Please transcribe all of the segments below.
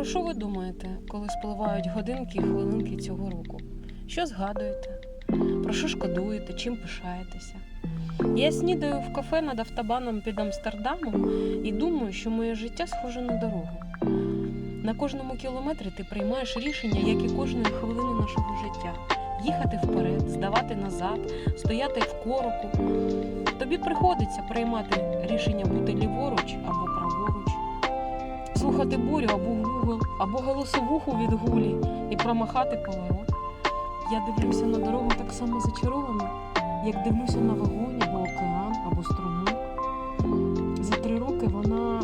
Про що ви думаєте, коли спливають годинки і хвилинки цього року? Що згадуєте? Про що шкодуєте, чим пишаєтеся? Я снідаю в кафе над автобаном під Амстердамом і думаю, що моє життя схоже на дорогу. На кожному кілометрі ти приймаєш рішення, як і кожної хвилини нашого життя. Їхати вперед, здавати назад, стояти в короку. Тобі приходиться приймати рішення бути ліворуч або праворуч, слухати бурю або гугл, або голосовуху від гулі і промахати поворот. Я дивлюся на дорогу так само зачаровано, як дивлюся на вогонь або океан, або струмок. За три роки вона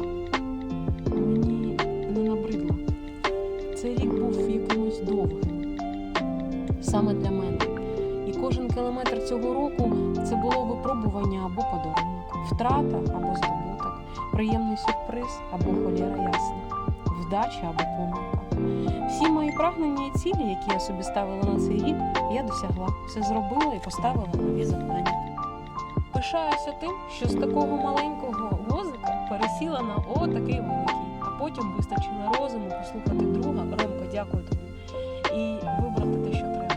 мені не набридла. Цей рік був якимось довгим саме для мене. І кожен кілометр цього року це було випробування або подарунок, втрата або здобуток, приємний сюрприз або холєра ясна, вдача або помилка. Всі мої прагнення і цілі, які я собі ставила на цей рік, я досягла, все зробила і поставила нові завдання. Пишаюся тим, що з такого маленького возика пересіла на о такий великий, а потім вистачило розуму послухати друга. Ромко, дякую тобі. І вибрати те, що треба.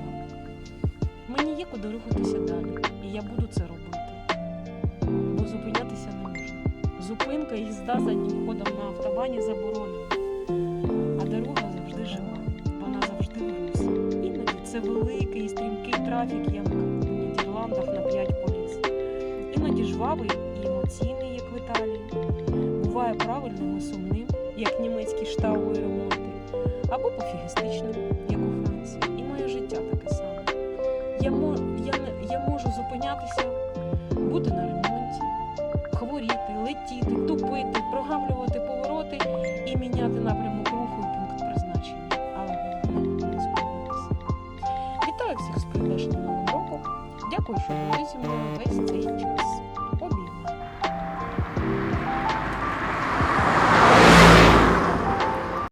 Мені є куди рухатися далі, і я буду це Зупинка їзда заднім ходом на автобані заборонена. А дорога завжди жива, вона завжди в. Іноді це великий і стрімкий трафік, як в Нідерландах на 5 поліс. Іноді жвавий і емоційний, як в Італії. Буває правильним і сумним, як німецькі штауи ремонти, або пофігістичним, як у Франції. І моє життя таке саме. Я, я, я можу зупинятися, Дякую, що були зі мною весь цей час.